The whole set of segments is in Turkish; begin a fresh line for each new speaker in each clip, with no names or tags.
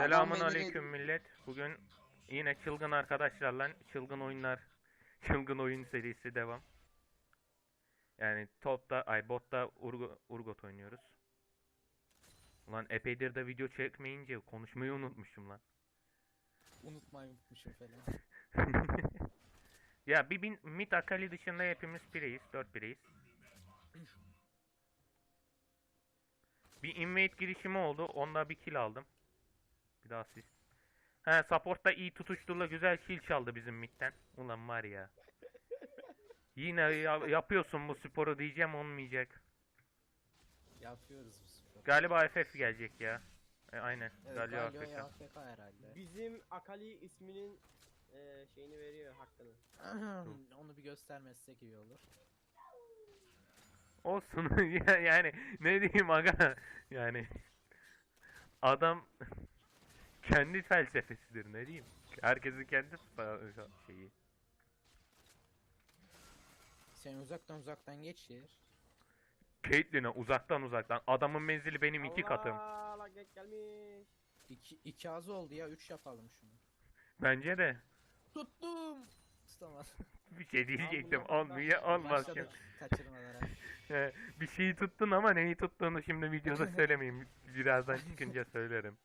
Selamun aleyküm millet. Bugün yine çılgın arkadaşlarla çılgın oyunlar, çılgın oyun serisi devam. Yani topta, ay botta Urgo, Urgot oynuyoruz. Ulan epeydir de video çekmeyince konuşmayı unutmuşum lan.
Unutmayı unutmuşum falan.
ya bir bin, Mit Akali dışında hepimiz pireyiz, dört pireyiz. Bir invade girişimi oldu, onda bir kill aldım. Bir daha siz. He support'ta iyi tutuşturla güzel kill çaldı bizim midden. Ulan var ya. Yine ya- yapıyorsun bu sporu diyeceğim olmayacak.
Yapıyoruz bu sporu.
Galiba FF gelecek ya. E, aynen.
Evet,
Galio
Galio
AFK.
AFK herhalde.
Bizim Akali isminin e, şeyini veriyor hakkını.
Onu bir göstermezsek iyi olur.
Olsun Ya- yani ne diyeyim aga yani adam kendi felsefesidir ne diyeyim herkesin kendi şeyi
Sen uzaktan uzaktan geçir.
Caitlyn'e uzaktan uzaktan adamın menzili benim iki katım
Allah la geç gelmiş.
İki, iki az oldu ya. Üç yapalım şunu.
bence de
Tuttum. Tutamadım.
bir şey diyecektim olmuyor olmaz
Başladık kaçırmalara.
Bir şeyi tuttun ama neyi tuttuğunu şimdi videoda söylemeyeyim birazdan çıkınca söylerim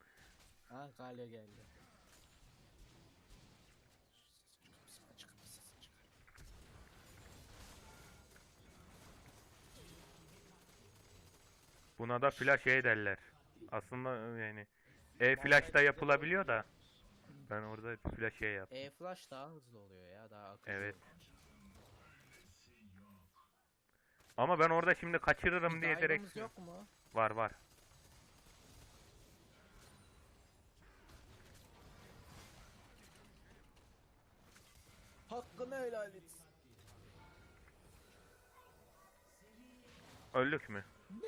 Ha Galio geldi.
buna da flash E derler aslında yani E flash da yapılabiliyor da ben orada flash E yaptım
E flash daha hızlı oluyor ya. Daha akıllı.
Evet.
oluyor.
Ama ben orada şimdi kaçırırım diye direkt
yok mu?
var var.
Hakkını helal et.
Öldük mü?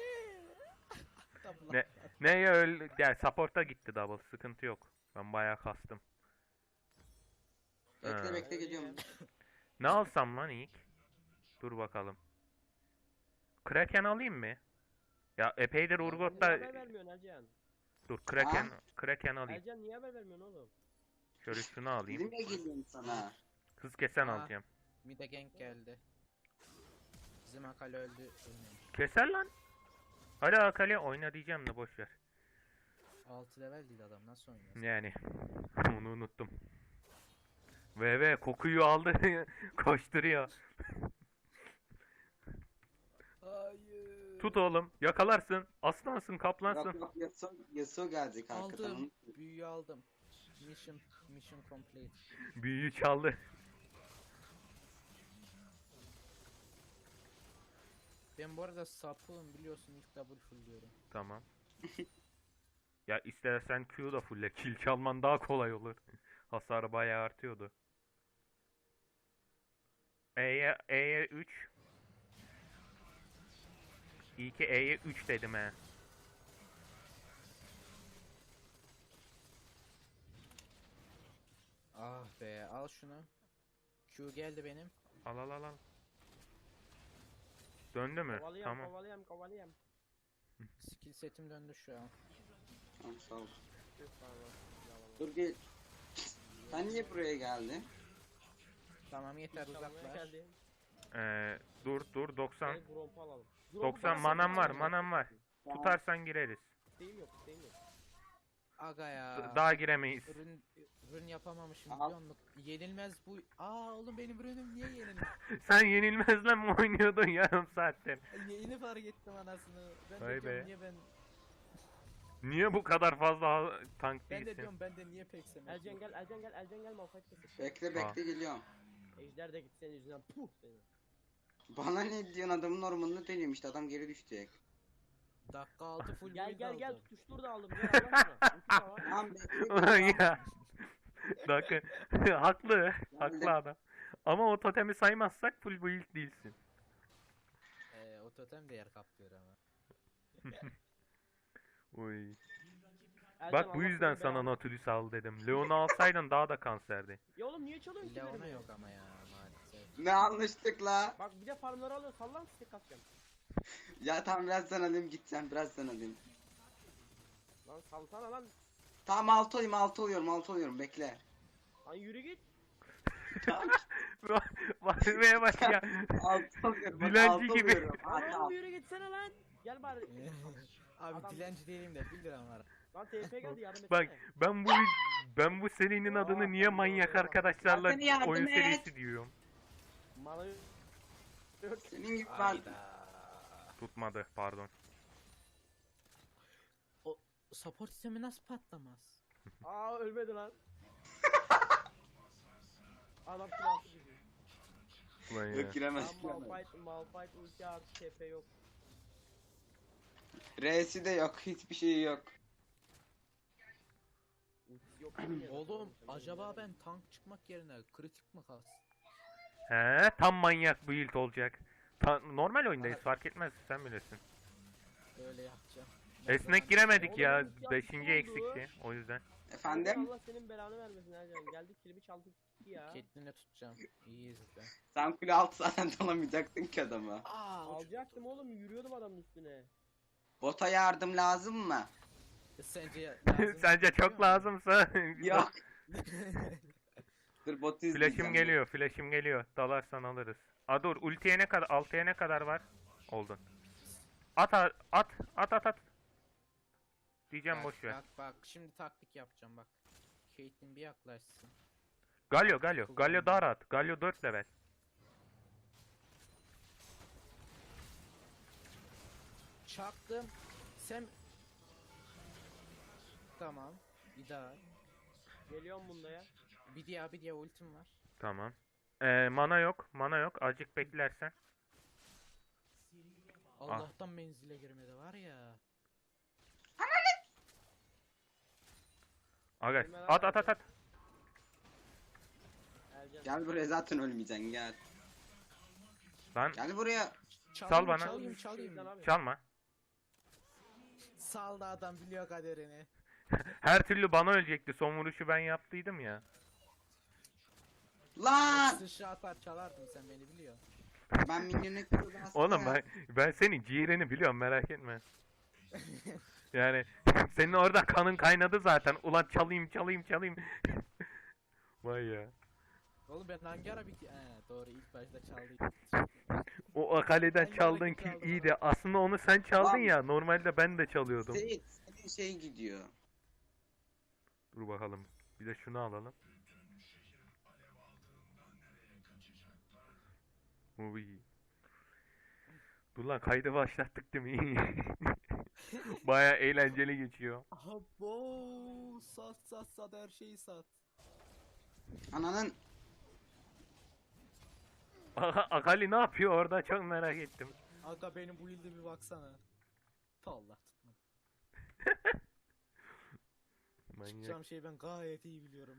Tamam.
Ne neye öldü? Yani support'a gitti double. Sıkıntı yok. Ben bayağı kastım.
Bekle
Ha.
bekle geliyorum.
Ne alsam lan ilk? Dur bakalım. Kraken alayım mı? Ya epeydir Urgot'ta
Niye haber vermiyorsun Ercan?
dur Kraken
Ha?
Kraken alayım.
Ercan niye haber vermiyorsun oğlum?
Şöyle şunu alayım.
Bizimle geliyorum sana.
Hız kesen
Aa.
alacağım.
Mide gank geldi. Bizim Akali öldü. Ölmemiş.
Keser lan. Hadi Akali oyna diyeceğim de boş ver.
6 level değil adam nasıl oynuyor?
Yani onu unuttum. VV kokuyu aldı koşturuyor.
Hayır.
Tut oğlum yakalarsın. Aslansın kaplansın.
Bak bak Yasuo, Yasuo gelecek arkadan.
Aldım. Büyüyü aldım. Mission mission complete.
Büyüyü çaldı.
Ben bu arada sapığım biliyorsun ilk double full diyorum.
Tamam. ya istersen Q da fulle kill çalman daha kolay olur. Hasarı bayağı artıyordu. E'ye E'ye 3. İyi ki E'ye 3 dedim he.
Ah be al şunu. Q geldi benim.
Al al al al. Döndü mü?
Kovalayayım
Tamam.
kovalayayım kovalayayım.
Skill setim döndü şu an.
Tamam sağ ol. Dur gel. Sen niye buraya geldin?
Tamam yeter uzaklaş.
geldi.
Ee, dur dur 90.
Gel Gromp'u alalım.
90 manam var manam var.
Tamam.
Tutarsan gireriz.
İsteğim yok isteğim yok.
Aga ya.
Daha giremeyiz.
Ürün, ürün yapamamışım biliyor musun? Yenilmez bu. Aa oğlum benim ürünüm niye yenilmez?
Sen yenilmezle mi oynuyordun yarım saattir?
Yeni fark ettim anasını. Ben
Vay
de diyorum
be.
niye ben
Niye bu kadar fazla tank
ben de
değilsin?
diyorum ben de niye pek sevmedim.
Ercan gel Ercan gel Ercan gel Malphite kesin.
Bekle bekle geliyorum.
Ejder de git senin yüzünden puh seni.
Bana ne diyorsun adamın ormanını deniyorum işte adam geri düşecek.
Dakika 6 full
Gel
build
gel gel
aldım.
tutuştur da aldım. Gel
bekle.
Ulan
geliyorum.
ya. Dakika. haklı. Haklı adam. Ama o totemi saymazsak full build değilsin.
Ee, o totem de yer kaplıyor ama.
Uy. Bak bu yüzden sana Nautilus al dedim. Leon'u alsaydın daha da kanserdi.
Ya oğlum niye çalıyorsun ki
Leona yok ama ya maalesef.
Ne anlaştık la?
Bak bir de farmları alıyor sallan stick atacağım.
Ya tamam biraz sen alayım gideceğim biraz sen alayım.
Lan salsana lan.
Tamam altı olayım altı oluyorum altı oluyorum bekle.
Lan yürü git.
Bağırmaya bak ya.
Altı oluyorum. bak,
Dilenci
altı
gibi.
oluyorum.
Lan
tamam.
yürü gitsene lan. Gel bari.
Abi
Adam-
dilenci değilim de 1 liram var.
Lan TP geldi yardım etsene.
Bak ben bu ben bu serinin adını niye manyak arkadaşlarla
yardım
oyun
et.
serisi diyorum.
Bana
Senin gibi ben.
Hayda.
Tutmadı pardon.
Support sistemi nasıl patlamaz?
Aa ölmedi lan. Adam silahlı gibi.
Ulan ya.
Yok giremez.
Lan. Malphite, Malphite ulti artı TP yok.
R'si de yok hiçbir şey yok.
Yok.
Oğlum acaba ben tank çıkmak yerine kritik mi kalsın?
He tam manyak build olacak. Ta- normal oyundayız fark etmez sen bilirsin.
Öyle yapacağım.
Esnek giremedik
Oğlum,
ya. 5.
yaptı oldu.
eksikti o yüzden.
Efendim?
Allah senin belanı vermesin Ercan. Geldik kilimi çaldık ya.
Catelyn'e tutacağım. İyi izle.
Sen kule altı zaten dolamayacaktın ki adamı.
Aa,
Alacaktım oğlum yürüyordum adamın üstüne.
Bota yardım lazım mı?
Sence lazım
Sence çok lazımsa.
Yok. Dur botu izleyeceğim.
Flash'im geliyor, flash'im geliyor. Dalarsan alırız. A dur, ultiye ne kadar, altıya ne kadar var? Oldun. At at, at at at. Diyeceğim
Bak,
boş ver.
Bak bak şimdi taktik yapacağım bak. Caitlyn bir yaklaşsın.
Galio, Galio, Galio daha rahat. Galio 4 level.
Çaktım. Sen Tamam. Bir daha.
Geliyorum bunda ya.
Bir diye bir diye ultim var.
Tamam. Ee, mana yok, mana yok. Azıcık beklersen.
Allah'tan menzile girmedi var ya.
Aga, at at at at.
Gel buraya zaten ölmeyeceksin gel.
Lan
Gel buraya.
Çalayım,
bana.
Çalayım çalayım.
Lan abi.
çalma.
Saldı adam biliyor kaderini.
Her türlü bana ölecekti. Son vuruşu ben yaptıydım ya.
Lan!
Sıçra atar çalardın sen beni biliyor.
Ben minyonu kırdım aslında
Oğlum ben ben senin ciğerini biliyorum merak etme. Yani senin orada kanın kaynadı zaten. Ulan çalayım çalayım çalayım. Vay ya.
Oğlum ben hangi ara bitti? He doğru ilk başta çaldı.
O akaleden
Ben
çaldığın
yanındaki
kill
çaldım
iyiydi. Aslında onu sen çaldın
Lan.
ya. Normalde ben de çalıyordum.
Seyit, senin şey gidiyor.
Dur bakalım. Bir de şunu alalım. Uy. Dur lan kaydı başlattık değil mi? Baya eğlenceli geçiyor.
Abo sat sat sat her şeyi sat.
Ananın
Aha, Akali ne yapıyor orada çok merak ettim.
Aga benim bu ilde bir baksana. Allah.
Manyak.
Çıkacağım şeyi ben gayet iyi biliyorum.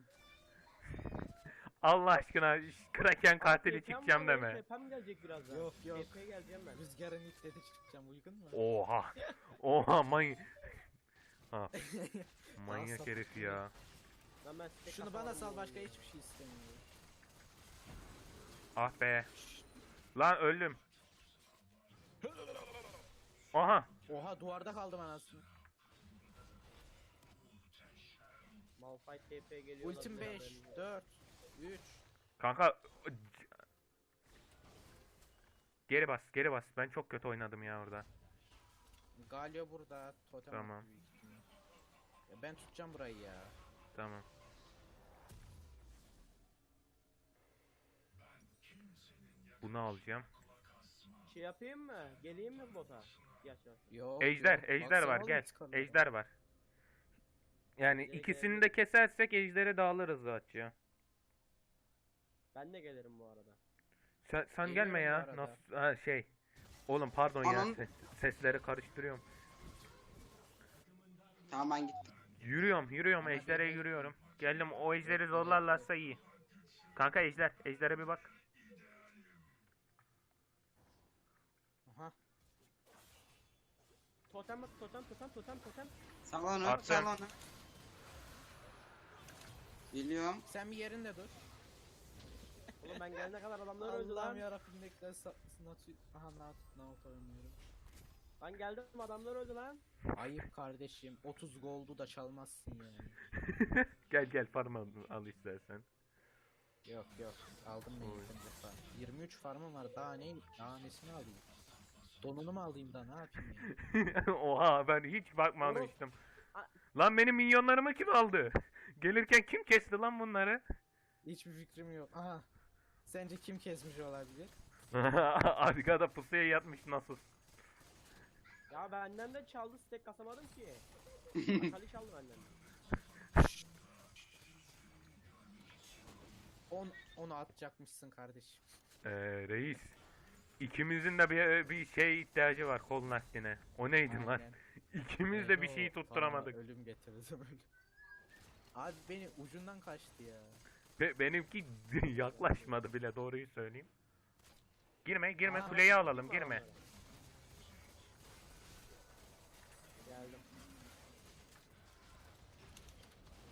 Allah aşkına Kraken katili çıkacağım deme.
TP'm gelecek birazdan.
Yok, yok.
TP'ye geleceğim ben.
Rüzgarın itledi çıkacağım uygun mu?
Oha. Oha man. Ha, manyak
sapık
herif
ya.
Lan ben stack
Şunu bana sal başka hiçbir şey istemiyorum.
Ah be. Lan öldüm. Aha.
Oha duvarda kaldım anasını.
Malphite TP geliyor.
Ultim 5, 4, 3.
Kanka Geri bas, geri bas. Ben çok kötü oynadım ya orada.
Galio burada. Totem
Tamam.
attı büyük ihtimal. Ya ben tutacağım burayı ya.
Tamam. Bunu alacağım.
Şey yapayım mı? Geleyim mi bota? Yaşa.
Yok.
Ejder,
yok.
ejder
Baksana
var
oğlum
gel. Ejder var. Yani ikisini de kesersek ejderi dağılırız zaten.
Ben de gelirim bu arada.
Sen, sen
Geliyorum
gelme
bu
ya.
arada.
Nasıl ha, şey. Oğlum pardon ya.
Anan-
ses- sesleri karıştırıyorum.
tamam ben gittim.
Yürüyorum, yürüyorum. Ejder'e yürüyorum. Geldim o ejderi zorlarlarsa iyi. Kanka ejder, ejdere bir bak.
Aha.
Totem bak totem totem totem totem.
Sal onu,
Attım.
sal onu. Geliyorum.
Sen bir yerinde dur.
Oğlum ben gelene kadar adamlar öldü lan.
Allah'ım yarabbim ne kadar saplısın atıyor. Aha ne yap- ne.
Lan geldim adamlar öldü lan.
Ayıp kardeşim. 30 goldu da çalmazsın yani.
gel gel farm al, al istersen.
Yok yok. Aldım ben
Oy.
defa. 23 farmım var. Daha ne daha nesini alayım? Donunu mu alayım da ne yapayım ya?
Oha ben hiç bakmamıştım.
A-
Lan benim minyonlarımı kim aldı? Gelirken kim kesti lan bunları?
Hiçbir fikrim yok. Aha. Sence kim kesmiş olabilir?
Arkada pusuya yatmış nasıl?
Ya benden de çaldı stack kasamadım ki. Akali çaldı benden.
On, onu atacakmışsın kardeşim.
Ee, reis. İkimizin de bir, bir şey ihtiyacı var kol nakline. O neydi lan?
Aynen.
İkimiz de bir
Eyvah,
şeyi
bana
tutturamadık.
Ölüm getirdim ölüm. Abi beni ucundan kaçtı ya.
Be- benimki yaklaşmadı bile doğruyu söyleyeyim. Girme girme
Aa,
kuleyi alalım girme.
Geldim.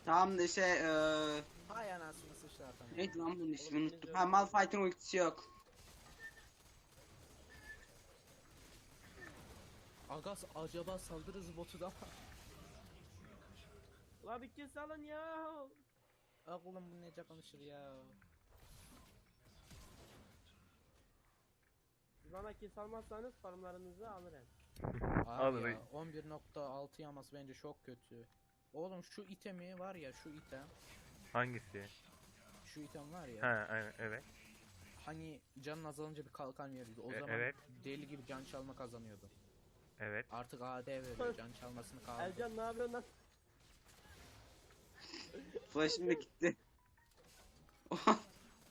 Tamam da şey eee
Hay anasını sıçratan.
neydi lan bunun ismini unuttum. Ha Malphite'in ultisi yok.
Agas acaba saldırırız botu da
La bir kill salın ya.
Ulan bu nece konuşur ya.
Bana kill salmazsanız farmlarınızı alırım.
Abi
Alır.
ya 11.6 yaması bence çok kötü. Oğlum şu itemi var ya şu item.
Hangisi?
Şu item var ya.
Ha evet, evet.
Hani canın azalınca bir kalkan veriyordu. O
E-
zaman
evet.
deli gibi can çalma kazanıyordu.
Evet.
Artık AD veriyor can çalmasını kaldı.
Elcan ne yapıyorsun lan?
Flash'ım da gitti.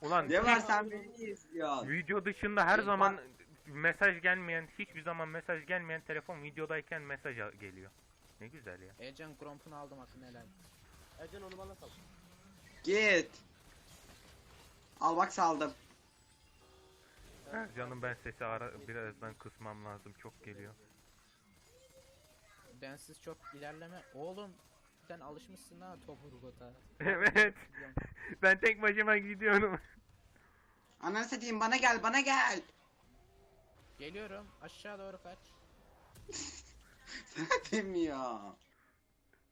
Ulan
ne var sen beni niye izliyorsun?
video dışında her zaman mesaj gelmeyen, hiçbir zaman mesaj gelmeyen telefon videodayken mesaj geliyor. Ne güzel ya.
Elcan Gromp'unu aldım akın helal.
Elcan onu bana sal.
Git. Al bak saldım.
Canım ben sesi ara birazdan kısmam lazım. Çok geliyor.
Bensiz çok ilerleme. Oğlum sen alışmışsın ha top Urgot'a.
evet. Ben tek başıma gidiyorum.
Ananı satayım bana gel bana gel.
Geliyorum aşağı doğru kaç.
Demiyor.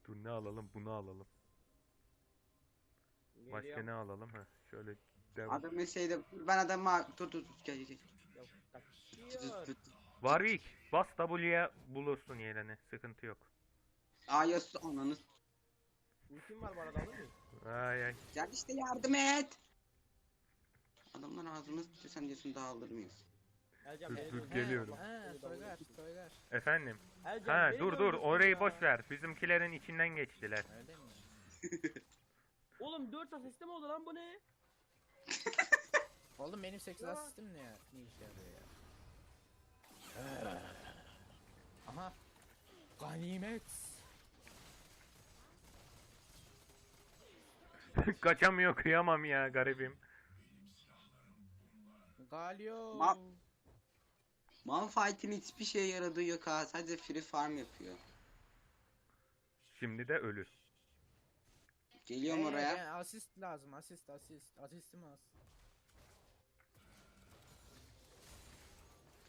Dur ne alalım? Bunu alalım. Başka
Geliyorum.
ne alalım? Ha, şöyle devam.
Adamın şeyde ben adama dur dur dur gel gel. gel.
Yok, kaçıyor.
Warwick, bas W'ye bulursun yerine. Sıkıntı yok.
Aa ananı.
Ultim var bu arada alır mıyım?
Ay ay.
Gel işte yardım et. Adamlar ağzımız tutuyor sen diyorsun daha alır mıyız?
Elcan
Dur,
beni
dur, geliyorum.
Toygar.
Efendim.
Elcan
Ha
beni
dur dur orayı
ya.
boş ver. Bizimkilerin içinden geçtiler.
Öyle mi?
Oğlum 4 asistim oldu lan bu ne?
Oğlum benim 8
Ya.
asistim ne ya? Ne işe yarıyor ya? Aha. Ganimet.
Kaçamıyor kıyamam ya garibim.
Galio.
Ma- Malphite'in hiçbir şeye yaradığı yok ha. Sadece free farm yapıyor.
Şimdi de ölür.
Geliyorum
Ee,
oraya.
asist lazım asist asist. Asistim az.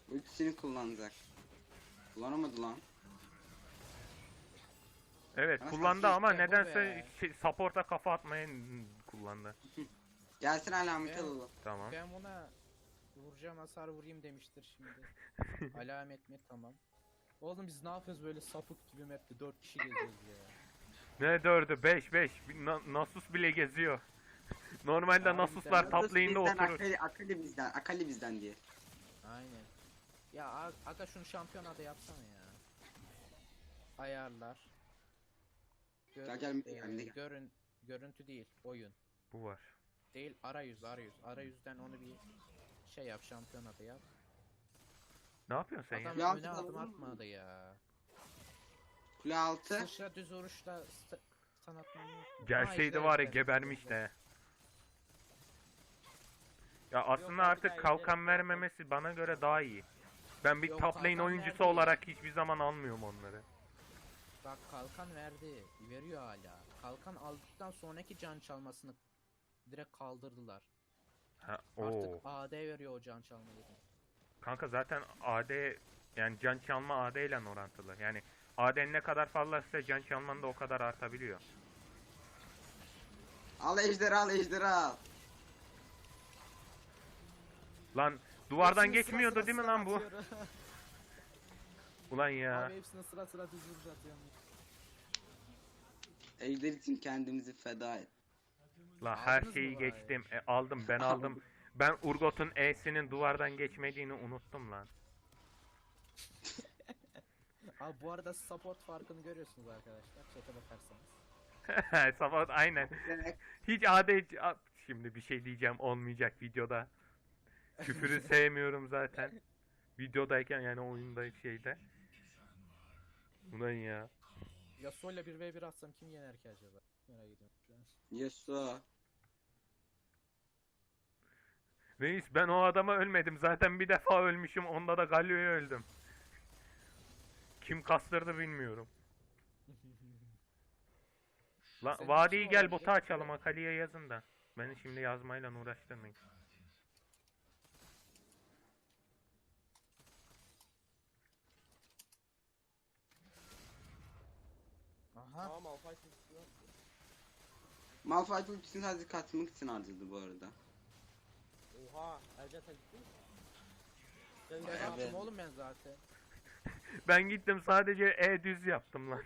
Ultisini kullanacak. Kullanamadı lan.
Evet
Ama
kullandı ama
işte bu
nedense
be.
şey, support'a kafa atmayı kullandı.
Gelsin alamet
Ben-
alalım.
Tamam.
Ben buna vuracağım hasar vurayım demiştir şimdi. Alamet mi tamam. Oğlum biz ne yapıyoruz böyle sapık gibi map'te 4 kişi geziyoruz ya.
Ne dördü? 5 5. Nasus bile geziyor. Normalde
Abi
Nasuslar
sen-
top
Nasus
lane'de
bizden,
oturur.
Akali, Akali bizden. Akali bizden diye.
Aynen. Ya a- aga şunu şampiyona da yapsana ya. Ayarlar. Gör-
Gel, gel, gel, gel.
görün görüntü değil, oyun.
Bu var.
Değil arayüz, arayüz. Arayüzden onu bir şey yap, şampiyona da yap.
Ne yapıyorsun sen ya?
Adam
Ya,
öne
tamam.
adım atmadı ya.
Kule altı.
Sıçra düz vuruşla st- stun atmanı yok.
Gelseydi var ya gebermiş de. Ya aslında
abi,
artık
ejder
kalkan
yok.
vermemesi bana göre daha iyi. Ben bir
Yok,
top lane
kalkan
oyuncusu
verdi.
olarak hiçbir zaman almıyorum onları.
Bak kalkan verdi. Veriyor hala. Kalkan aldıktan sonraki can çalmasını direkt kaldırdılar.
Ha, oo.
Artık AD veriyor o can çalmayı.
Kanka zaten AD Yani can çalma AD ile orantılı. Yani AD'n ne kadar fazlaysa can çalman da o kadar artabiliyor.
Al ejderi al ejderi al.
Lan duvardan geçmiyordu değil mi lan bu? Ulan ya.
Abi hepsini sıra sıra düz vuruş atıyorum.
Ejder için kendimizi feda et.
La her
Aldınız
şeyi
mı
geçtim. E, aldım ben aldım. Ben Urgot'un E'sinin duvardan geçmediğini unuttum lan.
Abi bu arada support farkını görüyorsunuz arkadaşlar. Chat'e bakarsanız.
Sabah aynen. Hiç AD a- şimdi bir şey diyeceğim olmayacak videoda. Küfürü sevmiyorum zaten. Videodayken yani oyunda şeyde. Ulan ya.
Yasuo ile 1v1 atsam kim yener ki acaba? Merak ediyorum şu an.
Yasuo.
Reis ben o adama ölmedim. Zaten bir defa ölmüşüm. Onda da Galio'ya öldüm. Kim kastırdı bilmiyorum. La,
Senin
vadiyi
kim
gel
olabilir?
bota açalım. Akali'ye yazın da. Beni şimdi yazmayla uğraştırmayın.
Aha.
Tamam Malphite istiyor.
Malphite ultisini sadece katmak için harcadı bu arada.
Oha. Ercan sen gittin mi?
Ne
de
yaptım oğlum ben zaten.
Ben gittim sadece E düz yaptım lan.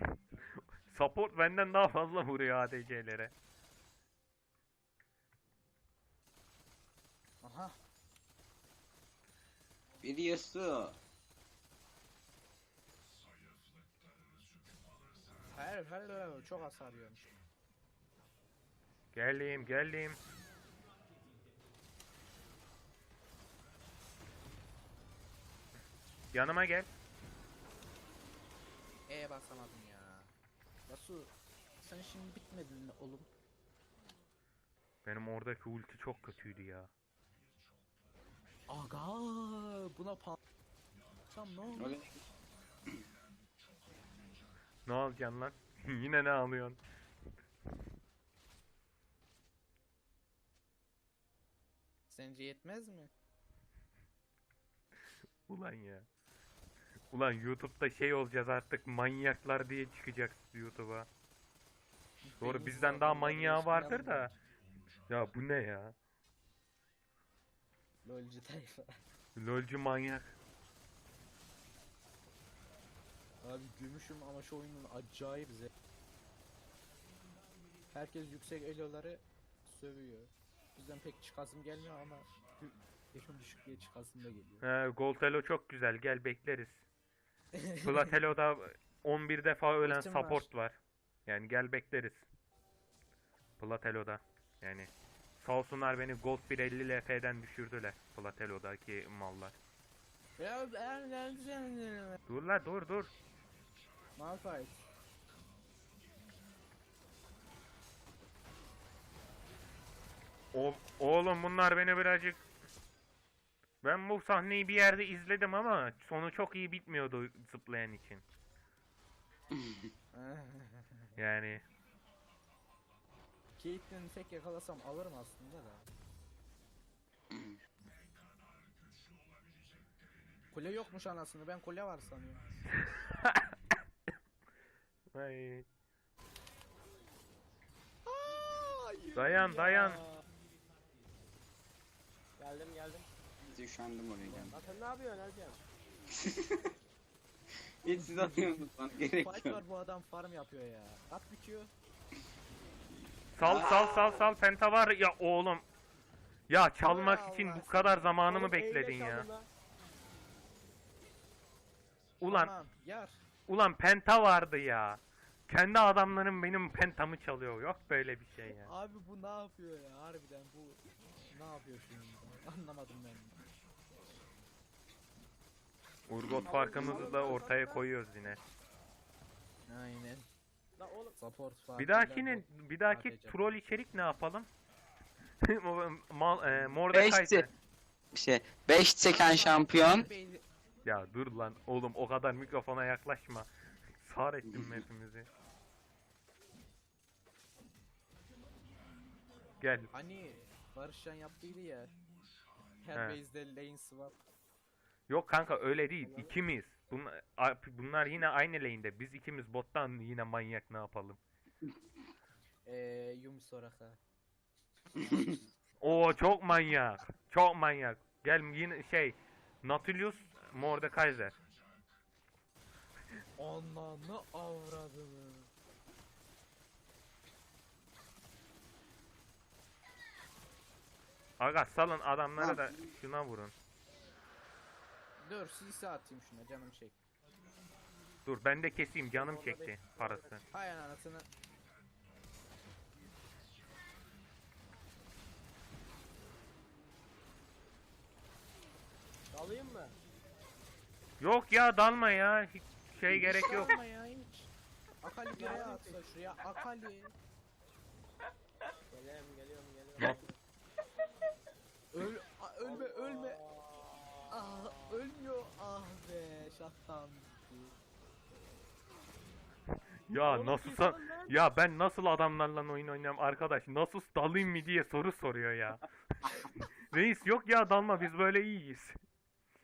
Support benden daha fazla vuruyor ADC'lere.
Aha.
Bir
Hayır hayır çok hasar yiyormuş.
Geldim geldim. Yanıma gel.
E basamadım ya. Yasu sen şimdi bitmedin mi oğlum?
Benim oradaki ulti çok kötüydü ya.
Aga buna pan... Tam ne oldu?
Ne alacaksın lan? Yine ne alıyorsun?
Sence yetmez mi?
Ulan ya. Ulan YouTube'da şey olacağız artık manyaklar diye çıkacak YouTube'a. Doğru bizden daha manyağı vardır da. Ya bu ne ya?
Lolcu tayfa.
Lolcu manyak.
Abi gümüşüm ama şu oyunun acayip zevk. Herkes yüksek eloları sövüyor. Bizden pek çıkasım gelmiyor ama yaşım düşük diye çıkasım da geliyor.
He, Goltelo çok güzel gel bekleriz. Platelo'da 11 defa ölen
Ultim var.
support var. Yani gel bekleriz. Platelo'da. Yani sağ olsunlar beni Gold 150 LF'den düşürdüler. Platelo'daki mallar.
ya ben ben
Dur la dur dur.
Malphite.
O, oğlum bunlar beni birazcık... Ben bu sahneyi bir yerde izledim ama sonu çok iyi bitmiyordu zıplayan için. Yani
Caitlyn'i tek yakalasam alırım aslında da. Kule yokmuş anasını ben kule var sanıyorum.
ay. Dayan dayan.
Geldim geldim.
Üşendim oraya geldim.
Lan sen ne yapıyorsun Ercan?
Hiç siz atıyorsunuz bana gerek
Fight
yok.
var bu adam farm yapıyor ya. At bitiyor.
Sal sal sal sal penta var ya oğlum. Ya çalmak
Allah
için bu kadar zamanımı
Oğlum, eyle
bekledin ya.
çaldın lan.
Ulan
Tamam, yar.
Ulan penta vardı ya. Kendi adamlarım benim pentamı çalıyor. Yok böyle bir şey ya.
Abi bu ne yapıyor ya harbiden bu ne yapıyor şimdi anlamadım ben.
Urgot farkımızı da ortaya koyuyoruz yine.
Aynen.
Lan oğlum
Support farkı.
Bir dahakinin bir dahaki troll içerik ne yapalım? Mal, e,
Beşti.
Mordekaiser.
Bir şey. 5 çeken şampiyon.
Ya dur lan oğlum o kadar mikrofona yaklaşma. Sağır ettin hepimizi. Gel.
Hani Barışcan yaptıydı ya. Her
He.
base'de lane swap.
Yok kanka öyle değil. İkimiz. Bunlar, bunlar yine aynı lane'de. Biz ikimiz bottan yine manyak ne yapalım?
Eee Yumi Soraka.
Oo çok manyak. Çok manyak. Gel yine şey Nautilus Mordekaiser.
Ananı avradını.
Aga salın adamları da şuna vurun.
Dur silse atayım şuna canım çek.
Dur ben de keseyim canım çekti parası.
Hay anasını.
Alayım mı?
Yok ya dalma ya. Hiç şey gerek yok.
Ama ya hiç. Akali buraya atsa şuraya Akali.
Geliyorum geliyorum geliyorum.
Öl A- ölme ölme. Ah ölmüyor. Ah be şattan.
Ya nasıl sa- ya ben nasıl adamlarla oyun oynayayım arkadaş? Nasıl dalayım mı diye soru soruyor ya. Reis yok ya dalma biz böyle iyiyiz.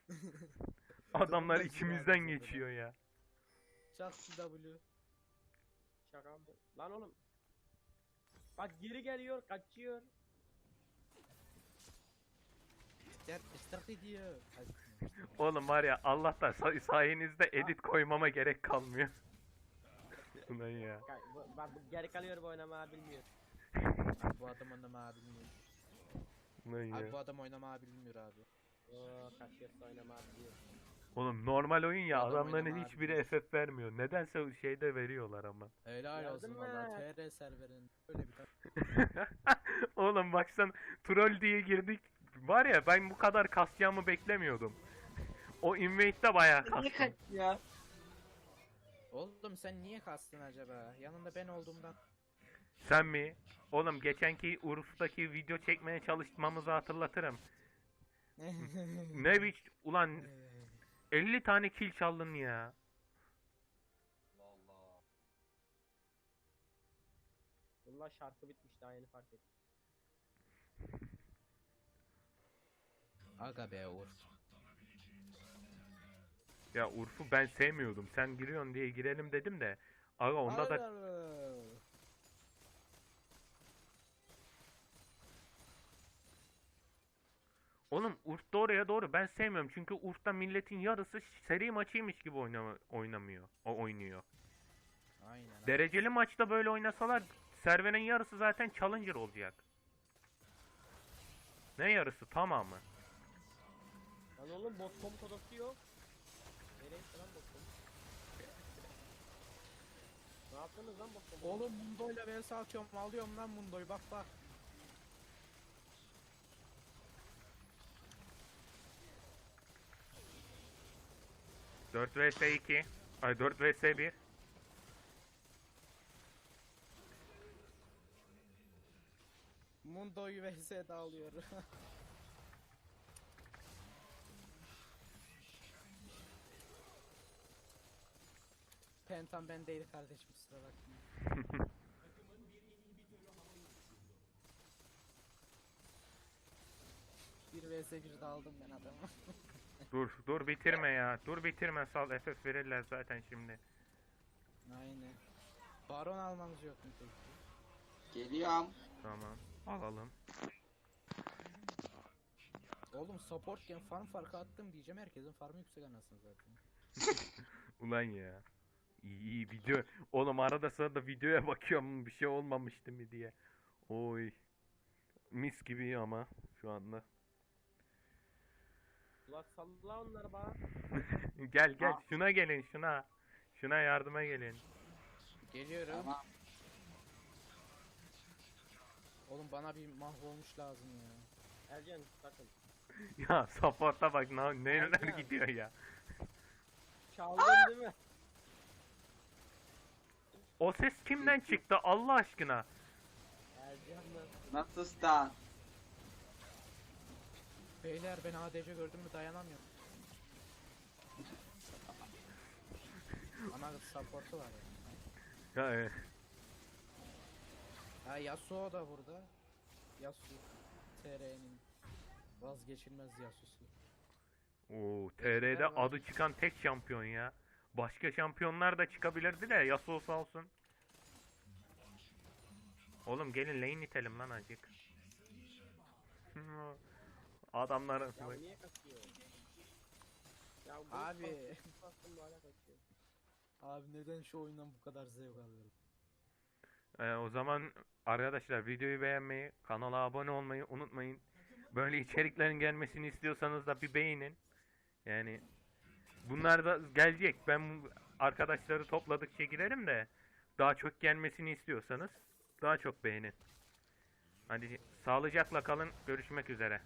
Adamlar
yani
geçiyor ya.
Çat CW.
Şaka mı? Lan oğlum. Bak geri geliyor kaçıyor.
Gel istek ediyor.
Oğlum var ya Allah'tan say- sayenizde edit koymama gerek kalmıyor. Ulan ya.
Ka- bu- Bak bu geri kalıyor bu oynamağı bilmiyor.
Abi bu adam oynamağı bilmiyor.
Ulan
Abi
ya.
bu adam oynamağı bilmiyor abi.
Oo kaçıyor oynamağı biliyor.
Oğlum normal oyun ya
adam
adamların
oynama
hiçbiri FF vermiyor. Nedense şeyde veriyorlar ama.
Helal olsun valla TR serverinin böyle bir
Oğlum baksan troll diye girdik. Var ya ben bu kadar kasacağımı beklemiyordum. O invade'de bayağı kastım.
ya?
Oğlum sen niye kastın acaba? Yanında ben olduğumdan.
Sen mi? Oğlum geçenki Urus'taki video çekmeye çalışmamızı hatırlatırım. Ne biç ulan 50 tane kill çaldın ya.
Valla şarkı bitmiş daha yeni fark ettim.
Aga be Uğur.
Ya Urf'u ben sevmiyordum. Sen giriyorsun diye girelim dedim de. Aga onda da Oğlum Doğru ben sevmiyorum. Çünkü Urf'ta milletin yarısı seri maçıymış gibi oynama, oynamıyor. O oynuyor.
Aynen.
Dereceli maçta böyle oynasalar serverin yarısı zaten challenger olacak. Ne yarısı? Tamamı.
Lan oğlum bot komut yok. Nereye lan bot komut? Ne yaptınız lan bot komut?
Oğlum Mundo'yla ben salçıyorum alıyorum lan Mundo'yu bak bak.
Dört vs 2. Ay 4 vs 1.
Mundo'yu vs alıyor. Pentam ben değil kardeşim kusura bakma. Bir vs 1 aldım ben adamı.
Dur dur bitirme ya. Dur bitirme sal FF verirler zaten şimdi.
Aynen. Baron almamız yok mu peki?
Geliyorum.
Tamam. Alalım.
Oğlum supportken farm farkı attım diyeceğim herkesin farmı yüksek anasını zaten.
Ulan ya. İyi iyi video. Oğlum arada sırada videoya bakıyorum bir şey olmamıştı mı diye. Oy. Mis gibi ama şu anda.
Ulan salla onları bana.
gel gel
Aa.
şuna gelin şuna. Şuna yardıma gelin.
Geliyorum.
Tamam.
Oğlum bana bir mahvolmuş lazım ya.
Ercan sakın.
Ya support'a bak ne neler gidiyor ya.
Çaldın değil mi?
O ses kimden çıktı Allah aşkına?
Ercan lan.
Nasıl stun?
Beyler ben ADC gördüm mü dayanamıyorum. Ana support'u var ya.
Ya, e,
Ha Yasuo da burada. Yasuo TR'nin vazgeçilmez Yasuo'su.
Oo, TR'de adı çıkan tek şampiyon ya. Başka şampiyonlar da çıkabilirdi de Yasuo sağ olsun. Oğlum gelin lane itelim lan acık. Adamların
Ya niye kaçıyor? Ya bu
Abi.
bastım hala kaçıyor.
Abi neden şu oyundan bu kadar zevk alıyorum?
Ee, o zaman arkadaşlar videoyu beğenmeyi, kanala abone olmayı unutmayın. Böyle içeriklerin gelmesini istiyorsanız da bir beğenin. Yani bunlar da gelecek. Ben bu arkadaşları topladıkça girerim de daha çok gelmesini istiyorsanız daha çok beğenin. Hadi sağlıcakla kalın. Görüşmek üzere.